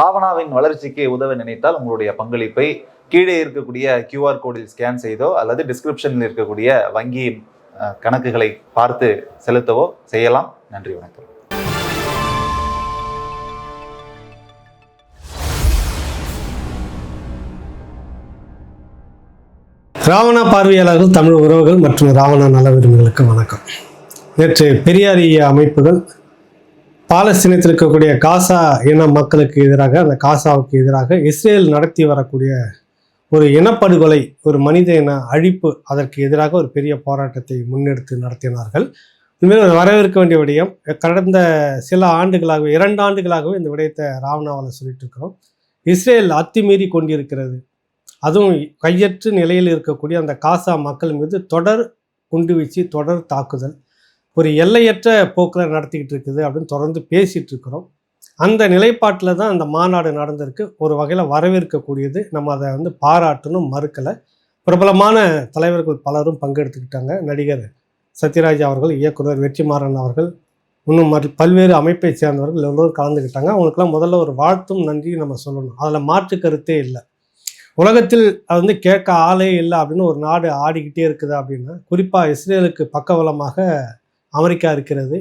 ராவணாவின் வளர்ச்சிக்கு உதவ நினைத்தால் உங்களுடைய பங்களிப்பை கீழே இருக்கக்கூடிய கியூஆர் கோடில் ஸ்கேன் செய்தோ அல்லது டிஸ்கிரிப்ஷனில் இருக்கக்கூடிய வங்கி கணக்குகளை பார்த்து செலுத்தவோ செய்யலாம். நன்றி வணக்கம். ராவணா பார்வையாளர்கள் தமிழ் உறவுகள் மற்றும் ராவணா நல விரும்புகளுக்கு வணக்கம். நேற்று பெரியாரிய அமைப்புகள் பாலஸ்தீனத்தில் இருக்கக்கூடிய காசா இன மக்களுக்கு எதிராக அந்த காசாவுக்கு எதிராக இஸ்ரேல் நடத்தி வரக்கூடிய ஒரு இனப்படுகொலை ஒரு மனித இன அழிப்பு அதற்கு எதிராக ஒரு பெரிய போராட்டத்தை முன்னெடுத்து நடத்தினார்கள். உண்மையில் ஒரு வரவேற்க வேண்டிய விடயம். கடந்த சில ஆண்டுகளாகவே இரண்டு ஆண்டுகளாகவே இந்த விடயத்தை ராவணாவில் சொல்லிட்டு இருக்கிறோம் இஸ்ரேல் அத்துமீறி கொண்டிருக்கிறது. அதுவும் கையற்று நிலையில் இருக்கக்கூடிய அந்த காசா மக்கள் மீது தொடர் குண்டுவீச்சு தொடர் தாக்குதல். ஒரு எல்லையற்ற போக்கில் நடத்திக்கிட்டு இருக்குது அப்படின்னு தொடர்ந்து பேசிகிட்டு இருக்கிறோம். அந்த நிலைப்பாட்டில் தான் அந்த மாநாடு நடந்திருக்கு. ஒரு வகையில் வரவேற்கக்கூடியது. நம்ம அதை வந்து பாராட்டணும் மறுக்கலை. பிரபலமான தலைவர்கள் பலரும் பங்கெடுத்துக்கிட்டாங்க. நடிகர் சத்யராஜ் அவர்கள் இயக்குனர் வெற்றிமாறன் அவர்கள் இன்னும் பல்வேறு அமைப்பை சேர்ந்தவர்கள் எல்லோரும் கலந்துக்கிட்டாங்க. அவங்களுக்குலாம் முதல்ல ஒரு வாழ்த்தும் நன்றியும் நம்ம சொல்லணும். அதில் மாற்று கருத்தே இல்லை. உலகத்தில் அது வந்து கேட்க ஆளே இல்லை அப்படின்னு ஒரு நாடு ஆடிக்கிட்டே இருக்குது அப்படின்னா குறிப்பாக இஸ்ரேலுக்கு பக்கவலமாக அமெரிக்கா இருக்கிறது.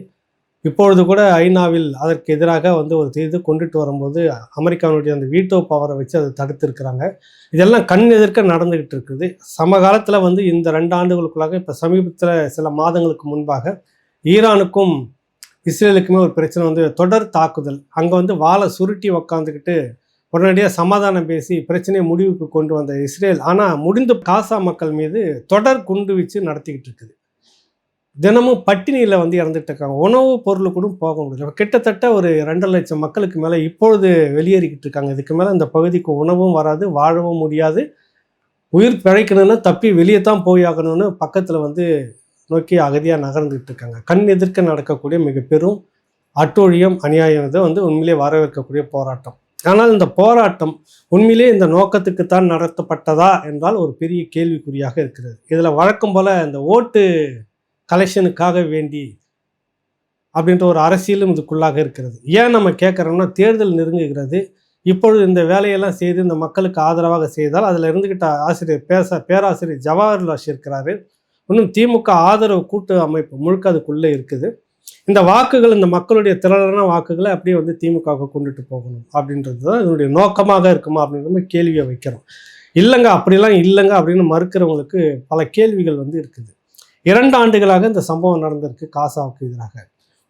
இப்பொழுது கூட ஐநாவில் அதற்கு எதிராக வந்து ஒரு இது கொண்டுட்டு வரும்போது அமெரிக்காவுடைய அந்த வீட்டோ பவரை வச்சு அதை தடுத்திருக்கிறாங்க. இதெல்லாம் கண் எதிர்க்க நடந்துகிட்டு இருக்குது. சமகாலத்தில் வந்து இந்த ரெண்டு ஆண்டுகளுக்குள்ளாக இப்போ சமீபத்தில் சில மாதங்களுக்கு முன்பாக ஈரானுக்கும் இஸ்ரேலுக்குமே ஒரு பிரச்சனை வந்து தொடர் தாக்குதல். அங்கே வந்து வாழை சுருட்டி உக்காந்துக்கிட்டு உடனடியாக சமாதானம் பேசி பிரச்சனையை முடிவுக்கு கொண்டு வந்த இஸ்ரேல். ஆனால் முடிந்த காசா மக்கள் மீது தொடர் குண்டு வச்சு நடத்திக்கிட்டு இருக்குது. தினமும் பட்டினியில் வந்து இறந்துட்டு இருக்காங்க உணவு பொருள் கூட போக முடியல. கிட்டத்தட்ட ஒரு ரெண்டரை லட்சம் மக்களுக்கு மேலே இப்பொழுது வெளியேறிக்கிட்டு இருக்காங்க. இதுக்கு மேலே இந்த பகுதிக்கு உணவும் வராது வாழவும் முடியாது. உயிர் பிழைக்கணும்னா தப்பி வெளியே தான் போய் ஆகணும்னு பக்கத்தில் வந்து நோக்கி அகதியாக நகர்ந்துகிட்டு இருக்காங்க. கண் எதிர்க்க நடக்கக்கூடிய மிக பெரும் அட்டோழியம் அநியாயம் இதை வந்து உண்மையிலே வரவேற்கக்கூடிய போராட்டம். ஆனால் இந்த போராட்டம் உண்மையிலே இந்த நோக்கத்துக்கு தான் நடத்தப்பட்டதா என்றால் ஒரு பெரிய கேள்விக்குறியாக இருக்கிறது. இதில் வழக்கம் போல் இந்த ஓட்டு கலெக்ஷனுக்காக வேண்டி அப்படின்ற ஒரு அரசியலும் இதுக்குள்ளாக இருக்கிறது. ஏன் நம்ம கேட்குறோம்னா தேர்தல் நெருங்குகிறது. இப்பொழுது இந்த வேலையெல்லாம் செய்து இந்த மக்களுக்கு ஆதரவாக செய்தால் அதில் இருந்துக்கிட்ட ஆசிரியர் பேச பேராசிரியர் ஜவஹர்லால் இருக்கிறாரு. இன்னும் திமுக ஆதரவு கூட்டு அமைப்பு முழுக்க அதுக்குள்ளே இருக்குது. இந்த வாக்குகள் இந்த மக்களுடைய திரளான வாக்குகளை அப்படியே வந்து திமுகவுக்கு கொண்டுட்டு போகணும் அப்படின்றது தான் இதனுடைய நோக்கமாக இருக்குமா அப்படின்ற கேள்வியை வைக்கிறோம். இல்லைங்க அப்படிலாம் இல்லைங்க அப்படின்னு மறுக்கிறவங்களுக்கு பல கேள்விகள் வந்து இருக்குது. இரண்டு ஆண்டுகளாக இந்த சம்பவம் நடந்திருக்கு. காசாவுக்கு எதிராக.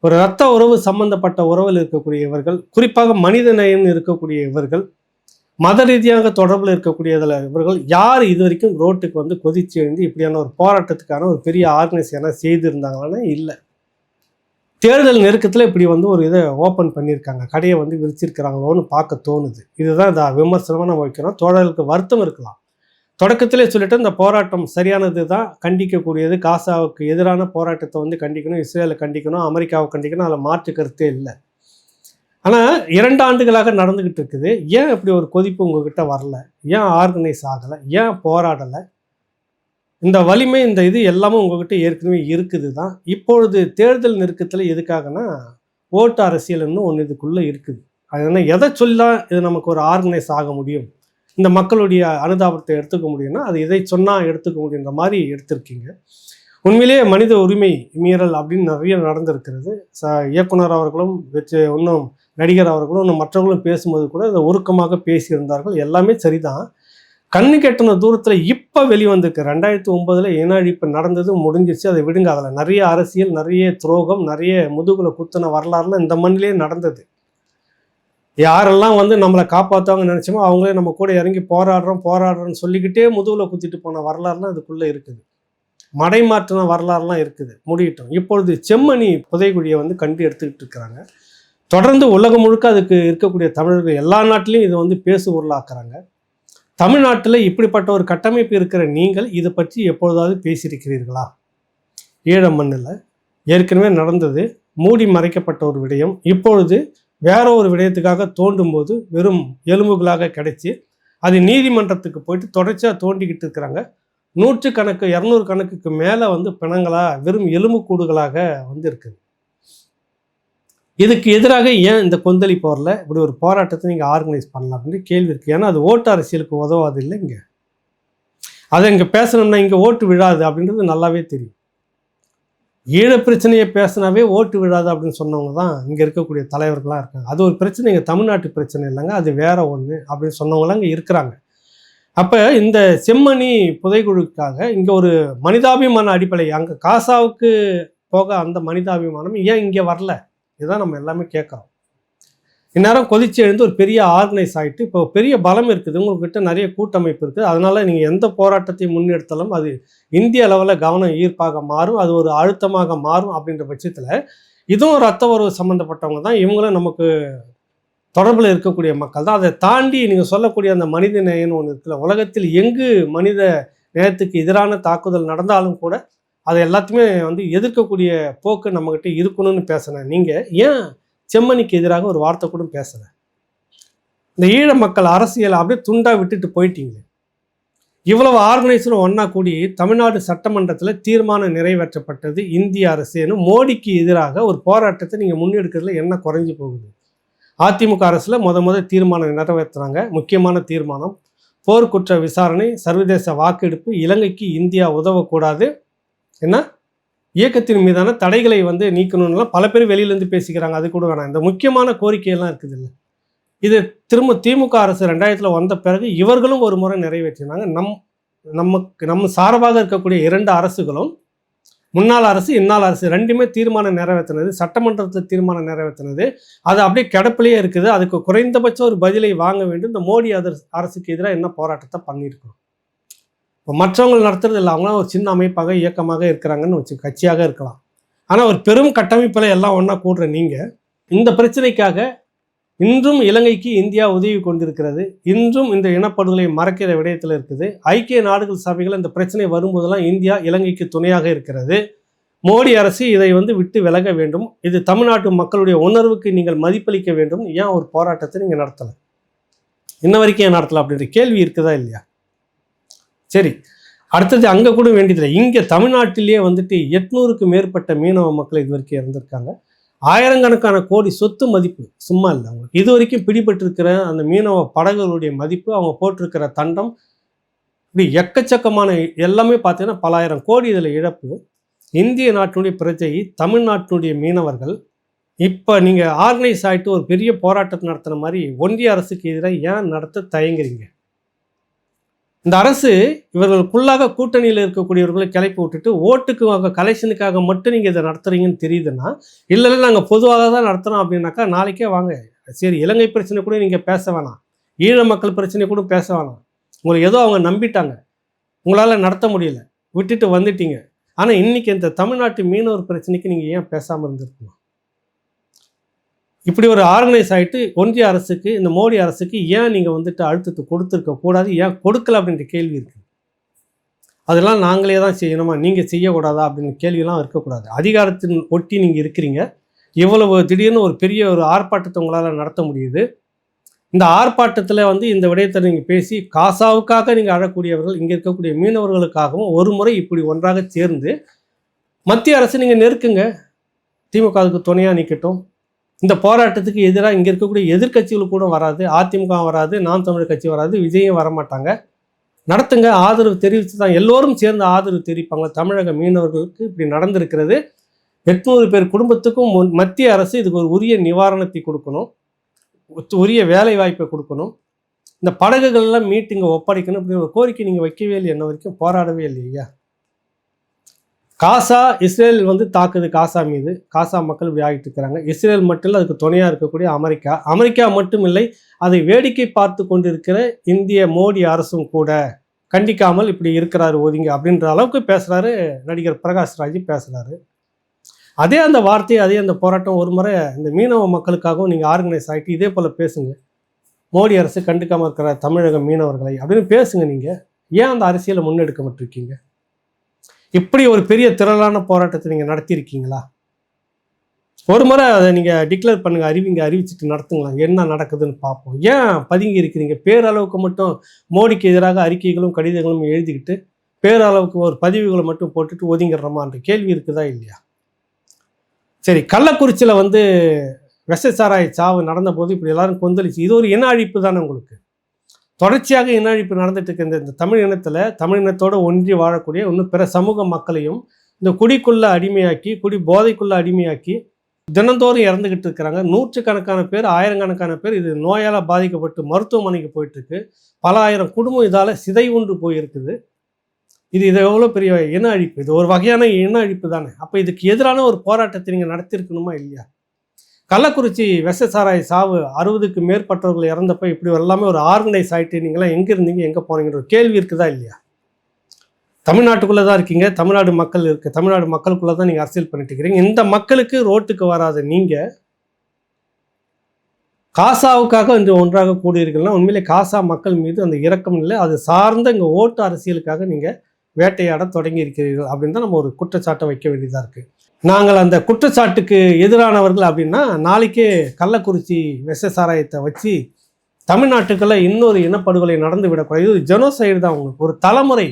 ஒரு இரத்த உறவு சம்பந்தப்பட்ட உறவில் இருக்கக்கூடிய இவர்கள் குறிப்பாக மனித நேயம் இருக்கக்கூடிய இவர்கள் மத ரீதியாக தொடர்பில் இருக்கக்கூடிய இதில் இவர்கள் யார் இது வரைக்கும் ரோட்டுக்கு வந்து கொதிச்சு எழுந்து இப்படியான ஒரு போராட்டத்துக்கான ஒரு பெரிய ஆர்கனைசேஷனாக செய்திருந்தாங்கன்னா இல்லை. தேர்தல் நெருக்கத்தில் இப்படி வந்து ஒரு இதை ஓப்பன் பண்ணியிருக்காங்க. கடையை வந்து விரிச்சிருக்கிறாங்களோன்னு பார்க்க தோணுது. இதுதான் இந்த விமர்சனமாக நம்ம வைக்கிறோம். தோழர்களுக்கு வருத்தம் இருக்கலாம். தொடக்கத்திலே சொல்லிட்டு இந்த போராட்டம் சரியானது தான் கண்டிக்கக்கூடியது. காசாவுக்கு எதிரான போராட்டத்தை வந்து கண்டிக்கணும் இஸ்ரேலை கண்டிக்கணும் அமெரிக்காவை கண்டிக்கணும் அதில் மாற்று கருத்தே இல்லை. ஆனால் இரண்டு ஆண்டுகளாக நடந்துக்கிட்டு இருக்குது. ஏன் இப்படி ஒரு கொதிப்பு உங்ககிட்ட வரல? ஏன் ஆர்கனைஸ் ஆகலை? ஏன் போராடலை? இந்த வலிமை இந்த இது எல்லாமே உங்ககிட்ட ஏற்கனவே இருக்குது தான். இப்பொழுது தேர்தல் நெருக்கத்தில் எதுக்காகனா ஓட்டு அரசியல்னு ஒன்று இதுக்குள்ளே இருக்குது. அது என்ன எதை சொல்லலாம் இது நமக்கு ஒரு ஆர்கனைஸ் ஆக முடியும்? இந்த மக்களுடைய அனுதாபத்தை எடுத்துக்க முடியும்னா அது இதை சொன்னால் எடுத்துக்க முடியுன்ற மாதிரி எடுத்திருக்கீங்க. உண்மையிலேயே மனித உரிமை மீறல் அப்படின்னு நிறைய நடந்திருக்கிறது. ச இயக்குனர் அவர்களும் வச்சு இன்னும் நடிகர் அவர்களும் இன்னும் மற்றவர்களும் பேசும்போது கூட இதை உருக்கமாக பேசியிருந்தார்கள். எல்லாமே சரிதான். கண்ணு கெட்டின தூரத்தில் இப்போ வெளிவந்திருக்கு. ரெண்டாயிரத்தி ஒன்பதில் இனஅழிப்பு நடந்தது முடிஞ்சிச்சு அதை விடுங்க. அதில் நிறைய அரசியல் நிறைய துரோகம் நிறைய முதுகுல குத்தின வரலாறுல இந்த மண்ணிலே நடந்தது. யாரெல்லாம் வந்து நம்மளை காப்பாற்றுவாங்க நினச்சோமோ அவங்களே நம்ம கூட இறங்கி போராடுறோம் போராடுறோம்னு சொல்லிக்கிட்டே முதுகில் குத்திட்டு போன வரலாறுலாம் அதுக்குள்ளே இருக்குது. மடைமாற்றின வரலாறுலாம் இருக்குது முடியட்டும் இப்பொழுது செம்மணி புதைக்குழியை வந்து கண்டு எடுத்துக்கிட்டு இருக்கிறாங்க. தொடர்ந்து உலகம் முழுக்க அதுக்கு இருக்கக்கூடிய தமிழர்கள் எல்லா நாட்டிலையும் இதை வந்து பேசு பொருளாக்குறாங்க. தமிழ்நாட்டில் இப்படிப்பட்ட ஒரு கட்டமைப்பு இருக்கிற நீங்கள் இதை பற்றி எப்பொழுதாவது பேசியிருக்கிறீர்களா? ஈழ மண்ணில் ஏற்கனவே நடந்தது மூடி மறைக்கப்பட்ட ஒரு விடயம். இப்பொழுது வேற ஒரு விடயத்துக்காக தோண்டும் போது வெறும் எலும்புகளாக கிடைச்சி அது நீதிமன்றத்துக்கு போயிட்டு தொடர்ச்சியாக தோண்டிக்கிட்டு இருக்கிறாங்க. நூற்று கணக்கு இரநூறு கணக்குக்கு மேலே வந்து பிணங்களாக வெறும் எலும்பு கூடுகளாக வந்து இருக்குது இதுக்கு எதிராக ஏன் இந்த கொந்தளி போரில் இப்படி ஒரு போராட்டத்தை நீங்கள் ஆர்கனைஸ் பண்ணலாம் அப்படின்னு கேள்வி இருக்குது ஏன்னா அது ஓட்டு அரசியலுக்கு உதவாது இல்லை இங்கே அதை இங்கே பேசணும்னா இங்கே ஓட்டு விழாது அப்படின்றது நல்லாவே தெரியும். ஈழ பிரச்சனையை பேசினாவே ஓட்டு விழாது அப்படின்னு சொன்னவங்க தான் இங்கே இருக்கக்கூடிய தலைவர்களாக இருக்காங்க. அது ஒரு பிரச்சனை இங்கே தமிழ்நாட்டு பிரச்சனை இல்லைங்க அது வேற ஒன்று அப்படின்னு சொன்னவங்களாம் இங்கே இருக்கிறாங்க. அப்போ இந்த செம்மணி புதைகுழுக்காக இங்கே ஒரு மனிதாபிமான அடிப்படை அங்கே காசாவுக்கு போக அந்த மனிதாபிமானம் ஏன் இங்கே வரல? இதுதான் நம்ம எல்லாமே கேட்குறோம். இந்நேரம் கொதிச்சு எழுந்து ஒரு பெரிய ஆர்கனைஸ் ஆகிட்டு இப்போ பெரிய பலம் இருக்குது. உங்கள்கிட்ட நிறைய கூட்டமைப்பு இருக்குது. அதனால் நீங்கள் எந்த போராட்டத்தையும் முன்னெடுத்தாலும் அது இந்திய அளவில் கவனம் ஈர்ப்பாக மாறும். அது ஒரு அழுத்தமாக மாறும் அப்படின்ற பட்சத்தில் இதுவும் ரத்த உறவு சம்மந்தப்பட்டவங்க தான் இவங்களும் நமக்கு தொடர்பில் இருக்கக்கூடிய மக்கள் தான். அதை தாண்டி நீங்கள் சொல்லக்கூடிய அந்த மனித நேயம்னு ஒன்று இருக்குல்ல உலகத்தில் எங்கு மனித நேயத்துக்கு எதிரான தாக்குதல் நடந்தாலும் கூட அதை எல்லாத்தையுமே வந்து எதிர்க்கக்கூடிய போக்கு நம்மக்கிட்ட இருக்கணும்னு பேசினேன். நீங்கள் ஏன் செம்மணிக்கு எதிராக ஒரு வார்த்தை கூட பேசலை. இந்த ஈழ மக்கள் அரசியல் அப்படியே துண்டா விட்டுட்டு போயிட்டீங்க இவ்வளவு ஆர்கனைசரும் ஒன்றா கூடி தமிழ்நாடு சட்டமன்றத்தில் தீர்மானம் நிறைவேற்றப்பட்டது இந்திய அரசுன்னு மோடிக்கு எதிராக ஒரு போராட்டத்தை நீங்கள் முன்னெடுக்கிறதுல என்ன குறைஞ்சி போகுது? அதிமுக அரசில் முத முத தீர்மானம் நிறைவேற்றுறாங்க முக்கியமான தீர்மானம் போர்க்குற்ற விசாரணை சர்வதேச வாக்கெடுப்பு இலங்கைக்கு இந்தியா உதவக்கூடாது. என்ன? இயக்கத்தின் மீதான தடைகளை வந்து நீக்கணும்லாம் பல பேர் வெளியிலேருந்து பேசிக்கிறாங்க. அது கூட வேணாம். இந்த முக்கியமான கோரிக்கையெல்லாம் இருக்குது இல்லை இது திரும்ப திமுக அரசு ரெண்டாயிரத்தில் வந்த பிறகு இவர்களும் ஒரு முறை நிறைவேற்றினாங்க. நம் நமக்கு நம்ம சார்பாக இருக்கக்கூடிய இரண்டு அரசுகளும் முன்னாள் அரசு இந்நாள் அரசு ரெண்டுமே தீர்மானம் நிறைவேற்றினது. சட்டமன்றத்தில் தீர்மானம் நிறைவேற்றினது. அது அப்படியே கிடப்பிலேயே இருக்குது. அதுக்கு குறைந்தபட்சம் ஒரு பதிலை வாங்க வேண்டும். இந்த மோடி அரசுக்கு எதிராக என்ன போராட்டத்தை பண்ணியிருக்கிறோம்? இப்போ மற்றவங்க நடத்துறது இல்லை அவங்களாம் ஒரு சின்ன அமைப்பாக இயக்கமாக இருக்கிறாங்கன்னு வச்சு கட்சியாக இருக்கலாம். ஆனால் ஒரு பெரும் கட்டமைப்பில் எல்லாம் ஒன்றா கூடுற நீங்கள் இந்த பிரச்சனைக்காக இன்றும் இலங்கைக்கு இந்தியா உதவி கொண்டிருக்கிறது. இன்றும் இந்த இனப்படுகொலை மறக்கிற விடயத்தில் இருக்குது. ஐக்கிய நாடுகள் சபைகள் இந்த பிரச்சனை வரும்போதெல்லாம் இந்தியா இலங்கைக்கு துணையாக இருக்கிறது. மோடி அரசு இதை வந்து விட்டு விலக வேண்டும். இது தமிழ்நாட்டு மக்களுடைய உணர்வுக்கு நீங்கள் மதிப்பளிக்க வேண்டும். ஏன் ஒரு போராட்டத்தை நீங்கள் நடத்தலை? இன்ன வரைக்கும் ஏன் நடத்தலை? அப்படின்ற கேள்வி இருக்குதா இல்லையா? சரி அடுத்தது அங்கே கூட வேண்டியதில்லை. இங்கே தமிழ்நாட்டிலேயே வந்துட்டு எட்நூறுக்கு மேற்பட்ட மீனவ மக்கள் இது வரைக்கும் இறந்துருக்காங்க. ஆயிரக்கணக்கான கோடி சொத்து மதிப்பு சும்மா இல்லை. அவங்களுக்கு இது வரைக்கும் பிடிபட்டிருக்கிற அந்த மீனவ படகுகளுடைய மதிப்பு அவங்க போட்டிருக்கிற தண்டம் இப்படி எக்கச்சக்கமான எல்லாமே பார்த்தீங்கன்னா பலாயிரம் கோடி இதில் இழப்பு. இந்திய நாட்டினுடைய பிரஜை தமிழ்நாட்டினுடைய மீனவர்கள் இப்போ நீங்கள் ஆர்கனைஸ் ஆகிட்டு ஒரு பெரிய போராட்டத்தை நடத்துன மாதிரி ஒன்றிய அரசுக்கு எதிராக ஏன் நடத்த தயங்குறீங்க? இந்த அரசு இவர்களுக்குள்ளாக கூட்டணியில் இருக்கக்கூடியவர்களை கிளப்பி விட்டுட்டு ஓட்டுக்கு கலெக்ஷனுக்காக மட்டும் நீங்கள் இதை நடத்துறீங்கன்னு தெரியுதுன்னா இல்லை இல்லை நாங்கள் பொதுவாக தான் நடத்துகிறோம் அப்படின்னாக்கா நாளைக்கே வாங்க. சரி இலங்கை பிரச்சனை கூட நீங்கள் பேச வேணாம். ஈழ மக்கள் பிரச்சனை கூட பேச வேணாம். உங்களை ஏதோ அவங்க நம்பிட்டாங்க. உங்களால் நடத்த முடியல. விட்டுட்டு வந்துட்டீங்க. ஆனால் இன்னைக்கு இந்த தமிழ்நாட்டு மீனவர் பிரச்சனைக்கு நீங்கள் ஏன் பேசாமல் இருந்திருக்கணும்? இப்படி ஒரு ஆர்கனைஸ் ஆகிட்டு ஒன்றிய அரசுக்கு இந்த மோடி அரசுக்கு ஏன் நீங்கள் வந்துட்டு அழுத்தத்தை கொடுத்துருக்க கூடாது ஏன் கொடுக்கல அப்படின்ற கேள்வி இருக்குது அதெல்லாம் நாங்களே தான் செய்யணுமா? நீங்கள் செய்யக்கூடாதா? அப்படின்னு கேள்வியெல்லாம் இருக்கக்கூடாது. அதிகாரத்தின் ஒட்டி நீங்கள் இருக்கிறீங்க. இவ்வளவு திடீர்னு ஒரு பெரிய ஒரு ஆர்ப்பாட்டத்தை உங்களால் நடத்த முடியுது. இந்த ஆர்ப்பாட்டத்தில் வந்து இந்த விடயத்தை நீங்கள் பேசி காசாவுக்காக நீங்கள் அழக்கூடியவர்கள் இங்கே இருக்கக்கூடிய மீனவர்களுக்காகவும் ஒரு முறை இப்படி ஒன்றாக சேர்ந்து மத்திய அரசு நீங்கள் நெருக்குங்க. திமுகவுக்கு துணையாக நிற்கட்டும் இந்த போராட்டத்துக்கு எதிராக இங்கே இருக்கக்கூடிய எதிர்க்கட்சிகள் கூட வராது அதிமுக வராது நாம் தமிழ் கட்சி வராது விஜயும் வரமாட்டாங்க நடத்துங்க ஆதரவு தெரிவித்து தான் எல்லோரும் சேர்ந்து ஆதரவு தெரிவிப்பாங்க. தமிழக மீனவர்களுக்கு இப்படி நடந்திருக்கிறது. எட்நூறு பேர் குடும்பத்துக்கும் மத்திய அரசு இதுக்கு ஒரு உரிய நிவாரணத்தை கொடுக்கணும். உரிய வேலை வாய்ப்பை கொடுக்கணும். இந்த படகுகள்லாம் எல்லாம் மீட்டுங்க ஒப்படைக்கணும் அப்படி ஒரு கோரிக்கை நீங்கள் வைக்கவே இல்லை என்ன வரைக்கும் போராடவே இல்லையா? காசா இஸ்ரேல் வந்து தாக்குது காசா மீது. காசா மக்கள் இப்படி ஆகிட்டு இருக்கிறாங்க. இஸ்ரேல் மட்டும் இல்லை அதுக்கு துணையாக இருக்கக்கூடிய அமெரிக்கா. அமெரிக்கா மட்டும் இல்லை அதை வேடிக்கை பார்த்து கொண்டிருக்கிற இந்திய மோடி அரசும் கூட கண்டிக்காமல் இப்படி இருக்கிறாரு ஒதுங்க அப்படின்ற அளவுக்கு பேசுகிறாரு நடிகர் பிரகாஷ் ராஜ் பேசுகிறாரு அதே அந்த வார்த்தை அதே அந்த போராட்டம் ஒரு முறை இந்த மீனவ மக்களுக்காகவும் நீங்கள் ஆர்கனைஸ் ஆகிட்டு இதே போல் பேசுங்க. மோடி அரசு கண்டுக்காமல் இருக்கிற தமிழக மீனவர்களை அப்படின்னு பேசுங்க நீங்கள் ஏன் அந்த அரசியலை முன்னெடுக்க மாட்டிருக்கீங்க இப்படி ஒரு பெரிய திரளான போராட்டத்தை நீங்கள் நடத்தியிருக்கீங்களா? ஒரு முறை அதை நீங்கள் டிக்ளேர் பண்ணுங்க அறிவிங்க அறிவிச்சிட்டு நடத்துங்களா என்ன நடக்குதுன்னு பார்ப்போம். ஏன் பதுங்கி இருக்கிறீங்க? பேரளவுக்கு மட்டும் மோடிக்கு எதிராக அறிக்கைகளும் கடிதங்களும் எழுதிக்கிட்டு பேரளவுக்கு ஒரு பதிவுகளை மட்டும் போட்டுட்டு ஒதுங்கிடுறோமான்ற கேள்வி இருக்குதா இல்லையா? சரி கள்ளக்குறிச்சியில் வந்து விஷசாராய சாவு நடந்தபோது இப்படி எல்லாரும் கொந்தளிச்சு இது ஒரு இன அழிப்பு தானே உங்களுக்கு? தொடர்ச்சியாக இன அழிப்பு நடந்துட்டு இருக்க இந்த- இந்த தமிழ் இனத்தில் தமிழ் இனத்தோடு ஒன்றி வாழக்கூடிய இன்னும் பிற சமூக மக்களையும் இந்த குடிக்குள்ளே அடிமையாக்கி குடி போதைக்குள்ளே அடிமையாக்கி தினந்தோறும் இறந்துக்கிட்டு இருக்கிறாங்க. நூற்றுக்கணக்கான பேர் ஆயிரக்கணக்கான பேர் இது நோயால் பாதிக்கப்பட்டு மருத்துவமனைக்கு போயிட்டுருக்கு. பல ஆயிரம் குடும்பம் இதால் சிதைவுண்டு போயிருக்குது. இது இது எவ்வளோ பெரிய இன அழிப்பு? இது ஒரு வகையான இன அழிப்பு தானே. அப்போ இதுக்கு எதிரான ஒரு போராட்டத்தை நீங்கள் நடத்தியிருக்கணுமா இல்லையா? கள்ளக்குறிச்சி விஷ சாராய சாவு அறுபதுக்கு மேற்பட்டவர்கள் இறந்தப்போ இப்படி எல்லாமே ஒரு ஆர்கனைஸ் ஆகிட்டு நீங்களாம் எங்கே இருந்தீங்க எங்கே போனீங்கன்ற ஒரு கேள்வி இருக்குதா இல்லையா? தமிழ்நாட்டுக்குள்ளே தான் இருக்கீங்க தமிழ்நாடு மக்கள் இருக்குது தமிழ்நாடு மக்களுக்குள்ளே தான் நீங்கள் அரசியல் பண்ணிட்டு இருக்கிறீங்க. இந்த மக்களுக்கு ரோட்டுக்கு வராத நீங்கள் காசாவுக்காக இன்று ஒன்றாக கூடியிருக்கீங்கன்னா உண்மையிலே காசா மக்கள் மீது அந்த இரக்கம் இல்லை. அது சார்ந்த இங்கே ஓட்டு அரசியலுக்காக நீங்கள் வேட்டையாட தொடங்கி இருக்கிறீர்கள் அப்படின்னு தான் நம்ம ஒரு குற்றச்சாட்டை வைக்க வேண்டியதாக இருக்குது நாங்கள் அந்த குற்றச்சாட்டுக்கு எதிரானவர்கள் அப்படின்னா நாளைக்கே கள்ளக்குறிச்சி விஷ சாராயத்தை வச்சு தமிழ்நாட்டுக்குள்ளே இன்னொரு இனப்படுகொலை நடந்து விடக்கூடாது இது ஜெனோசைடு தான் உங்களுக்கு. ஒரு தலைமுறை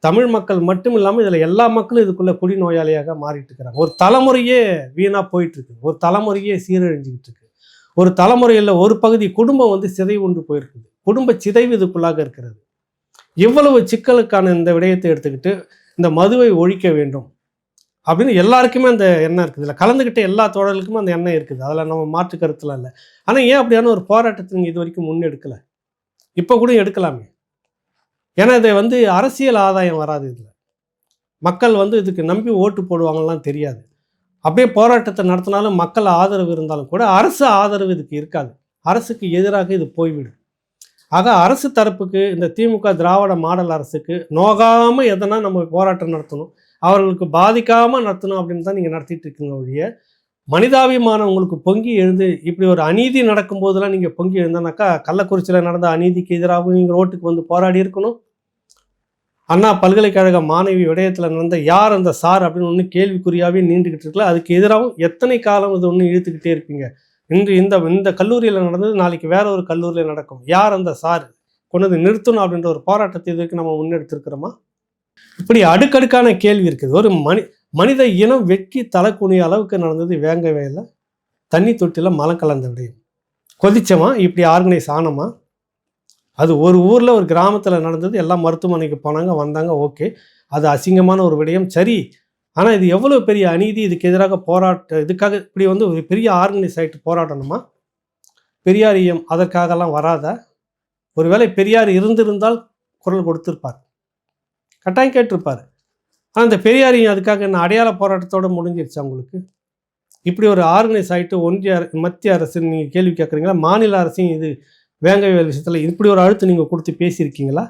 தமிழ் மக்கள் மட்டும் இல்லாமல் இதில் எல்லா மக்களும் இதுக்குள்ளே குடிநோயாளியாக மாறிட்டு இருக்கிறாங்க. ஒரு தலைமுறையே வீணாக போயிட்டுருக்கு ஒரு தலைமுறையே சீரழிஞ்சிக்கிட்டு இருக்கு. ஒரு தலைமுறையில் ஒரு பகுதி குடும்பம் வந்து சிதைவு உண்டு போயிருக்குது. குடும்ப சிதைவு இதுக்குள்ளாக இருக்கிறது. இவ்வளவு சிக்கலுக்கான இந்த விடயத்தை எடுத்துக்கிட்டு இந்த மதுவை ஒழிக்க வேண்டும். அப்படின்னு எல்லாருக்குமே அந்த எண்ணம் இருக்குது. இதில் கலந்துக்கிட்ட எல்லா தோழர்களுக்குமே அந்த எண்ணம் இருக்குது. அதில் நம்ம மாற்று கருத்துலாம் இல்லை. ஆனால் ஏன் அப்படியான ஒரு போராட்டத்தை நீங்கள் இது வரைக்கும் முன்னெடுக்கலை? இப்போ கூட எடுக்கலாமே. ஏன்னா இதை வந்து அரசியல் ஆதாயம் வராது இதில். மக்கள் வந்து இதுக்கு நம்பி ஓட்டு போடுவாங்கலாம் தெரியாது. அப்படியே போராட்டத்தை நடத்தினாலும் மக்கள் ஆதரவு இருந்தாலும் கூட அரசு ஆதரவு இதுக்கு இருக்காது. அரசுக்கு எதிராக இது போய்விடும். ஆக அரசு தரப்புக்கு இந்த திமுக திராவிட மாடல் அரசுக்கு நோகாமல் எதனா நம்ம போராட்டம் நடத்தணும். அவர்களுக்கு பாதிக்காமல் நடத்தணும் அப்படின்னு தான் நீங்கள் நடத்திட்டு இருக்கீங்க ஒழிய மனிதாபிமானம் உங்களுக்கு பொங்கி எழுந்து இப்படி ஒரு அநீதி நடக்கும்போதெல்லாம் நீங்கள் பொங்கி எழுந்தனாக்கா கள்ளக்குறிச்சியில் நடந்த அநீதிக்கு எதிராகவும் நீங்கள் ரோட்டுக்கு வந்து போராடி இருக்கணும். அண்ணா பல்கலைக்கழக மாணவி விடயத்தில் நடந்த யார் அந்த சார் அப்படின்னு ஒன்று கேள்விக்குறியாகவே நீண்டுக்கிட்டு இருக்கல அதுக்கு எதிராகவும் எத்தனை காலம் இது ஒன்று இழுத்துக்கிட்டே இருப்பீங்க? இன்று இந்த இந்த கல்லூரியில் நடந்தது நாளைக்கு வேற ஒரு கல்லூரியில் நடக்கும். யார் அந்த சார்? கொண்டு வந்து நிறுத்தணும் அப்படின்ற ஒரு போராட்டத்தை இதுக்கு நம்ம முன்னெடுத்திருக்கிறோமா? இப்படி அடுக்கடுக்கான கேள்வி இருக்குது. ஒரு மனி மனித இனம் வெட்கி தலை குனிய அளவுக்கு நடந்தது வேங்கவேல தண்ணி தொட்டியில் மலம் கலந்த விடையும். கொதிச்சமா? இப்படி ஆர்கனைஸ் ஆனோமா? அது ஒரு ஊரில் ஒரு கிராமத்தில் நடந்தது. எல்லாம் மருத்துவமனைக்கு போனாங்க வந்தாங்க ஓகே அது அசிங்கமான ஒரு விடயம். சரி. ஆனால் இது எவ்வளோ பெரிய அநீதி? இதுக்கு எதிராக போராட்ட இதுக்காக இப்படி வந்து ஒரு பெரிய ஆர்கனைஸ் ஆகிட்டு போராடணுமா? பெரியாரியம் அதற்காகலாம் வராத? ஒருவேளை பெரியார் இருந்திருந்தால் குரல் கொடுத்திருப்பார். கட்டாயம் கேட்டிருப்பார். ஆனால் இந்த பெரியாரியம் அதுக்காக என்ன அடையாள போராட்டத்தோடு முடிஞ்சிருச்சு அவங்களுக்கு இப்படி ஒரு ஆர்கனைஸ் ஆகிட்டு ஒன்றிய மத்திய அரசு நீங்கள் கேள்வி கேட்குறீங்களா? மாநில அரசையும் இது வேங்கவியல் விஷயத்தில் இப்படி ஒரு அழுத்தம் நீங்கள் கொடுத்து பேசியிருக்கீங்களா?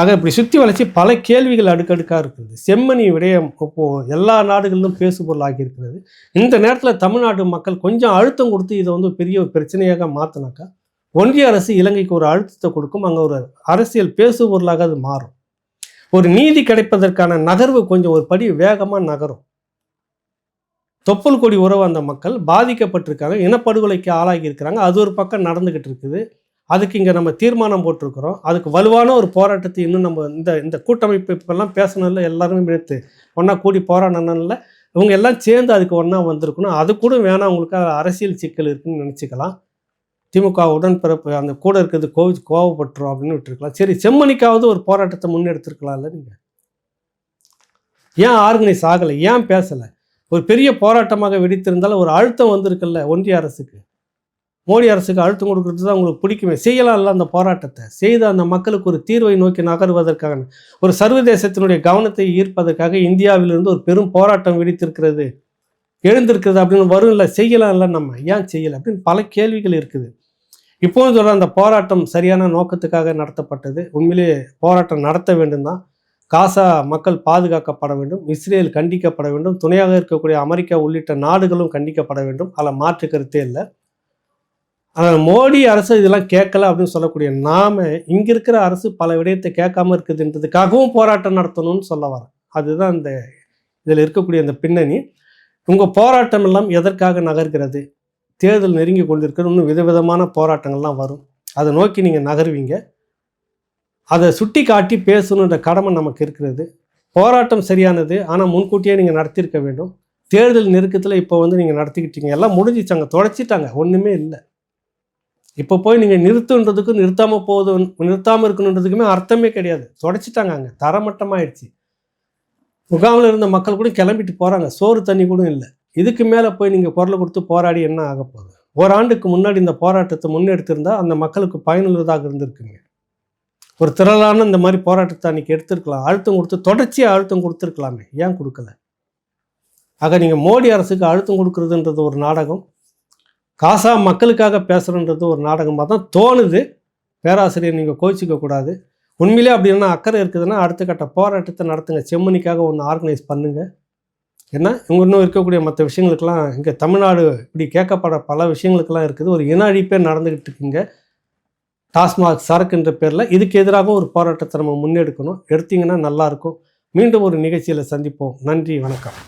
ஆக இப்படி சுற்றி வளர்ச்சி பல கேள்விகள் அடுக்கடுக்காக இருக்குது. செம்மணி விடயம் இப்போது எல்லா நாடுகளிலும் பேசுபொருளாகி இருக்கிறது இந்த நேரத்தில் தமிழ்நாட்டு மக்கள் கொஞ்சம் அழுத்தம் கொடுத்து இதை வந்து பெரிய ஒரு பிரச்சனையாக மாற்றினாக்கா ஒன்றிய அரசு இலங்கைக்கு ஒரு அழுத்தத்தை கொடுக்கும். அங்கே ஒரு அரசியல் பேசுபொருளாக அது மாறும். ஒரு நீதி கிடைப்பதற்கான நகர்வு கொஞ்சம் ஒரு படி வேகமாக நகரும். தொப்புள் கொடி உறவு அந்த மக்கள் பாதிக்கப்பட்டிருக்காங்க. இனப்படுகொலைக்கு ஆளாகி இருக்கிறாங்க. அது ஒரு பக்கம் நடந்துக்கிட்டு இருக்குது. அதுக்கு இங்கே நம்ம தீர்மானம் போட்டிருக்கிறோம். அதுக்கு வலுவான ஒரு போராட்டத்தை இன்னும் நம்ம இந்த இந்த கூட்டமைப்பு இப்பெல்லாம் பேசணும்ல எல்லாருமே எடுத்து ஒன்றா கூடி போராடணும்ல. இவங்க எல்லாம் சேர்ந்து அதுக்கு ஒன்றா வந்திருக்கணும். அது கூட வேணாம் உங்களுக்கு அரசியல் சிக்கல் இருக்குன்னு நினச்சிக்கலாம். திமுக உடன்பிறப்பு அந்த கூட இருக்கிறது கோவி கோவப்பட்டுரும் அப்படின்னு விட்டுருக்கலாம். சரி செம்மணிக்காவது ஒரு போராட்டத்தை முன்னெடுத்திருக்கலாம்ல நீங்கள் ஏன் ஆர்கனைஸ் ஆகலை? ஏன் பேசலை? ஒரு பெரிய போராட்டமாக வெடித்திருந்தாலும் ஒரு அழுத்தம் வந்திருக்குல்ல ஒன்றிய அரசுக்கு? மோடி அரசுக்கு அழுத்தம் கொடுக்குறது தான் உங்களுக்கு பிடிக்குமே? செய்யலாம்ல அந்த போராட்டத்தை? செய்து அந்த மக்களுக்கு ஒரு தீர்வை நோக்கி நகர்வதற்காக ஒரு சர்வதேசத்தினுடைய கவனத்தை ஈர்ப்பதற்காக இந்தியாவிலிருந்து ஒரு பெரும் போராட்டம் வெடித்திருக்கிறது எழுந்திருக்கிறது அப்படின்னு வரும்ல? செய்யலாம்ல நம்ம? ஏன் செய்யலை? அப்படின்னு பல கேள்விகள் இருக்குது. இப்போது சொல்கிற அந்த போராட்டம் சரியான நோக்கத்துக்காக நடத்தப்பட்டது. உண்மையிலேயே போராட்டம் நடத்த வேண்டும் தான் காசா மக்கள் பாதுகாக்கப்பட வேண்டும் இஸ்ரேல் கண்டிக்கப்பட வேண்டும் துணையாக இருக்கக்கூடிய அமெரிக்கா உள்ளிட்ட நாடுகளும் கண்டிக்கப்பட வேண்டும். அதில் மாற்று கருத்தே இல்லை. ஆனால் மோடி அரசு இதெல்லாம் கேட்கல அப்படின்னு சொல்லக்கூடிய நாம இங்கே இருக்கிற அரசு பல விடயத்தை கேட்காம இருக்குதுன்றதுக்காகவும் போராட்டம் நடத்தணும்னு சொல்ல வரேன். அதுதான் அந்த இதில் இருக்கக்கூடிய அந்த பின்னணி. உங்கள் போராட்டம் எல்லாம் எதற்காக நகர்கிறது? தேர்தல் நெருங்கி கொண்டிருக்கிற இன்னும் விதவிதமான போராட்டங்கள்லாம் வரும். அதை நோக்கி நீங்கள் நகருவீங்க. அதை சுட்டி காட்டி பேசணுன்ற கடமை நமக்கு இருக்கிறது. போராட்டம் சரியானது ஆனால் முன்கூட்டியே நீங்கள் நடத்தியிருக்க வேண்டும். தேர்தல் நெருக்கத்தில் இப்போ வந்து நீங்கள் நடத்திக்கிட்டீங்க. எல்லாம் முடிஞ்சிச்சாங்க தொலைச்சிட்டாங்க. ஒன்றுமே இல்லை. இப்போ போய் நீங்கள் நிறுத்துன்றதுக்கும் நிறுத்தாமல் போகுது நிறுத்தாமல் இருக்கணுன்றதுக்குமே அர்த்தமே கிடையாது. தொடச்சிட்டாங்க அங்கே தரமட்டமாயிடுச்சு. முகாமில் இருந்த மக்கள் கூட கிளம்பிட்டு போகிறாங்க சோறு தண்ணி கூட இல்லை. இதுக்கு மேலே போய் நீங்கள் குரல் கொடுத்து போராடி என்ன ஆக போகுது? ஓராண்டுக்கு முன்னாடி இந்த போராட்டத்தை முன்னெடுத்திருந்தால் அந்த மக்களுக்கு பயனுள்ளதாக இருந்திருக்குங்க ஒரு திரளான இந்த மாதிரி போராட்டத்தை அன்றைக்கி எடுத்திருக்கலாம். அழுத்தம் கொடுத்து தொடர்ச்சியாக அழுத்தம் கொடுத்துருக்கலாமே. ஏன் கொடுக்கல? ஆக நீங்கள் மோடி அரசுக்கு அழுத்தம் கொடுக்குறதுன்றது ஒரு நாடகம். காசா மக்களுக்காக பேசுகிறன்றது ஒரு நாடகமாக தான் தோணுது. பேராசிரியர் நீங்கள் கோச்சிக்க கூடாது. உண்மையிலே அப்படின்னா அக்கறை இருக்குதுன்னா அடுத்த கட்ட போராட்டத்தை நடத்துங்க. செம்மணிக்காக ஒன்று ஆர்கனைஸ் பண்ணுங்கள் ஏன்னா இவங்க இன்னும் இருக்கக்கூடிய மற்ற விஷயங்களுக்கெல்லாம் இங்கே தமிழ்நாடு இப்படி கேட்கப்பட பல விஷயங்களுக்கெல்லாம் இருக்குது. ஒரு இன அழிப்பே நடந்துக்கிட்டு இருக்குங்க டாஸ்மாக் சரக்குன்ற பேரில் இதுக்கு எதிராக ஒரு போராட்டத்தை நம்ம முன்னெடுக்கணும். எடுத்திங்கன்னா நல்லாயிருக்கும் மீண்டும் ஒரு நிகழ்ச்சியில் சந்திப்போம். நன்றி வணக்கம்.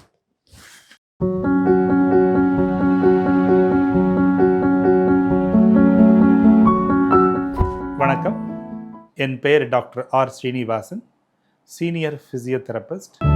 வணக்கம். என் பெயர் doctor R Srinivasan senior physiotherapist.